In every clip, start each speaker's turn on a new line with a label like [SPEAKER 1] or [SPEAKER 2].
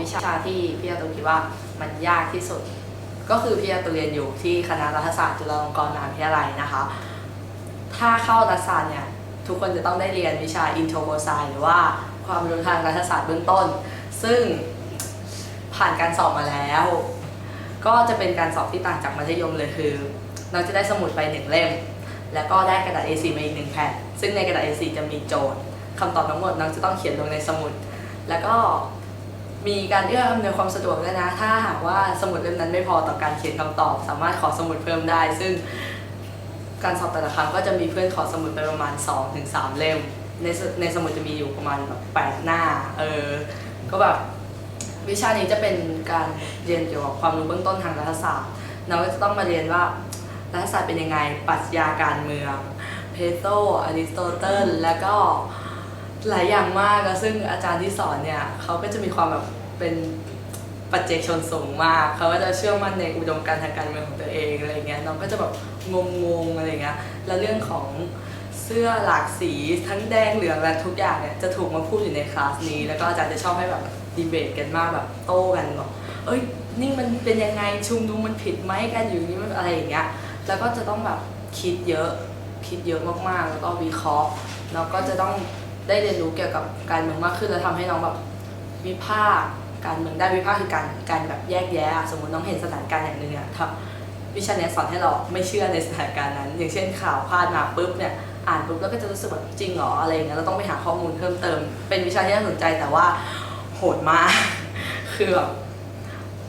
[SPEAKER 1] วิชาที่พี่อาตุคิดว่ามันยากที่สุด ก็คือพี่อาตุเรียนอยู่ที่คณะรัฐศาสตร์จุฬาลงกรณ์มหาวิทยาลัยนะคะ ถ้าเข้ารัฐศาสตร์เนี่ยทุกคนจะต้องได้เรียนวิชา intro b o s i หรือว่าความรู้ทางรัฐศาสตร์เบื้องต้น ซึ่งผ่านการสอบมาแล้ว ก็จะเป็นการสอบที่ต่างจากมัธยมเลยคือ เราจะได้สมุดไปหนึ่งเล่ม แล้วก็ได้กระดาษ A4 มาอีกหนึ่งแผ่นซึ่งในกระดาษ A4 จะมีโจทย์คำตอบทั้งหมดน้องจะต้องเขียนลงในสมุด แล้วก็ มีการเอื้ออำนวยความสะดวกด้วยนะ ถ้าหากว่าสมุดเล่มนั้นไม่พอต่อการเขียนคำตอบ สามารถขอสมุดเพิ่มได้ ซึ่งการสอบแต่ละครั้งก็จะมีเพื่อนขอสมุดไปประมาณ 2-3 เล่ม ในในสมุดจะมีอยู่ประมาณแบบ8หน้า เออ ก็แบบวิชานี้จะเป็นการเรียนเกี่ยวกับความรู้เบื้องต้นทางรัฐศาสตร์เราก็จะต้องมาเรียนว่ารัฐศาสตร์เป็นยังไง ปรัชญาการเมือง เพโตอริสโตเติล แล้วก็ หลายอย่างมากแล้วซึ่งอาจารย์ที่สอนเนี่ยเขาก็จะมีความแบบเป็นปัจเจกชนสูงมากเขาก็จะเชื่อมั่นในอุดมการณ์ทางการเมืองของตัวเองอะไรเงี้ยน้องก็จะแบบงงๆอะไรเงี้ยแล้วเรื่องของเสื้อหลากสีทั้งแดงเหลืองและทุกอย่างเนี่ยจะถูกมาพูดอยู่ในคลาสนี้ แล้วก็อาจารย์จะชอบให้แบบดีเบตกันมากแบบโต้กันบอกเอ้ยนี่มันเป็นยังไงชุมนุมมันผิดไหมกันอยู่นี่มันอะไรอย่างเงี้ยแล้วก็จะต้องแบบคิดเยอะคิดเยอะมากๆ แล้วก็วิเคราะห์แล้วก็จะต้อง ได้เรียนรู้เกี่ยวกับการเมืองมากขึ้นแล้วทำให้น้องแบบวิพากษ์การเมืองได้วิพากษ์คือการการแบบแยกแยะ สมมติน้องเห็นสถานการณ์อย่างหนึ่งอะถ้าวิชาเนี้ยสอนให้เราไม่เชื่อในสถานการณ์นั้น อย่างเช่นข่าวพลาดมาปุ๊บเนี่ยอ่านปุ๊บแล้วก็จะรู้สึกแบบจริงเหรออะไรอย่างเงี้ยเราต้องไปหาข้อมูลเพิ่มเติม เป็นวิชาที่น่าสนใจแต่ว่าโหดมาก คือแบบ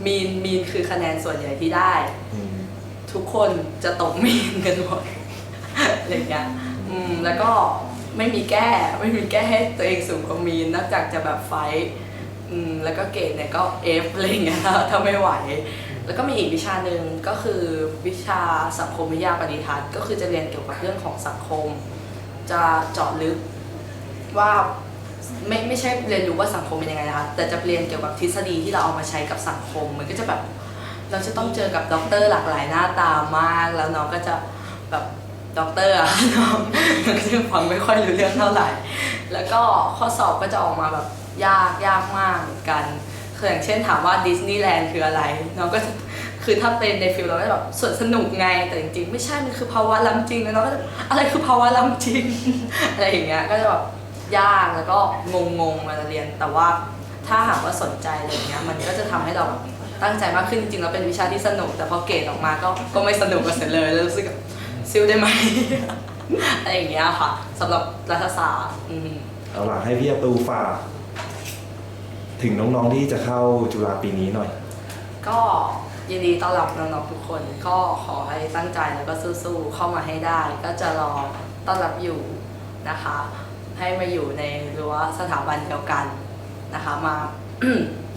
[SPEAKER 1] มีนมีนคือคะแนนส่วนใหญ่ที่ได้ ทุกคนจะตกมีนกันหมดอะไรอย่างเงี้ยอืมแล้วก็ ไม่มีแก้ไม่มีแก้ให้ตัวเองสูงกว่ามีนนอกจากจะแบบไฟท์อืมแล้วก็เกรดเนี่ยก็เอฟอะไรอย่างเงี้ยถ้าไม่ไหว แล้วก็มีอีกวิชาหนึ่งก็คือวิชาสังคมวิทยาปฏิทัศน์ก็คือจะเรียนเกี่ยวกับเรื่องของสังคม จะเจาะลึกว่าไม่ไม่ใช่เรียนรู้ว่าสังคมเป็นยังไงนะคะแต่จะเรียนเกี่ยวกับทฤษฎีที่เราเอามาใช้กับสังคม มันก็จะแบบเราจะต้องเจอกับด็อกเตอร์หลากหลายหน้าตามาก แล้วน้องก็จะแบบ ด็อกเตอร์อะน้องก็จะฟังไม่ค่อยรู้เรื่องเท่าไหร่ แล้วก็ข้อสอบก็จะออกมาแบบยากยากมากเหมือนกันคืออย่างเช่นถามว่าดิสนีย์แลนด์คืออะไรน้องก็คือถ้าเป็นในฟิลเราก็แบบสวนสนุกไงแต่จริงๆ ไม่ใช่มันคือภาวะล้ำจริงแล้วน้องก็อะไรคือภาวะล้ำจริง อะไรอย่างเงี้ยก็จะแบบยากแล้วก็งงๆมาเรียน แต่ว่าถ้าหากว่าสนใจอะไรเงี้ยมันก็จะทำให้เราตั้งใจมากขึ้นจริงๆแล้วเป็นวิชาที่สนุก แต่พอเกรดออกมาก็ก็ไม่สนุกกันเสียเลยแล้วรู้สึกแบบ ซิลได้ไหม อะไรอย่างเงี้ยค่ะสำหรับรัฐศาสตร์อืม
[SPEAKER 2] เอาล่ะให้พี่อาตูฝากถึงน้องๆที่จะเข้าจุฬาปีนี้หน่อย
[SPEAKER 1] ก็ยินดีต้อนรับน้องๆทุกคน ก็ขอให้ตั้งใจแล้วก็สู้ๆเข้ามาให้ได้ ก็จะรอต้อนรับอยู่นะคะ ให้มาอยู่ในรั้วสถาบันเดียวกันนะคะ มา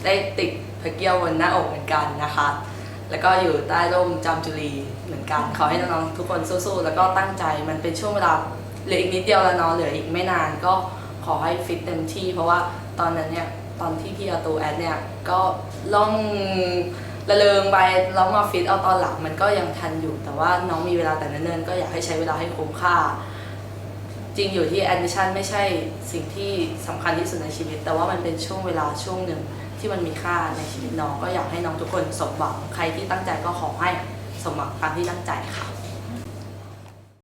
[SPEAKER 1] ได้ติดพระเกี้ยวบนหน้าอกเหมือนกันนะคะ แล้วก็อยู่ใต้ร่มจามจุรีเหมือนกัน ขอให้น้องๆทุกคนสู้ๆแล้วก็ตั้งใจมันเป็นช่วงเวลาเหลืออีกนิดเดียวแล้วเนาะเหลืออีกไม่นานก็ขอให้ฟิตเต็มที่ เพราะว่าตอนนั้นเนี่ยตอนที่พี่อาตูแอดเนี่ยก็ล่องระเริงไปแล้วมาฟิตเอาตอนหลังมันก็ยังทันอยู่ แต่ว่าน้องมีเวลาแต่เนิ่นๆก็อยากให้ใช้เวลาให้คุ้มค่า จริงอยู่ที่ admission ไม่ใช่สิ่งที่สำคัญที่สุดในชีวิต แต่ว่ามันเป็นช่วงเวลาช่วงหนึ่ง ที่มันมีค่าในชีวิตน้องก็อยากให้น้องทุกคนสมหวังใครที่ตั้งใจก็ขอให้สมหวังตามที่ตั้งใจค่ะ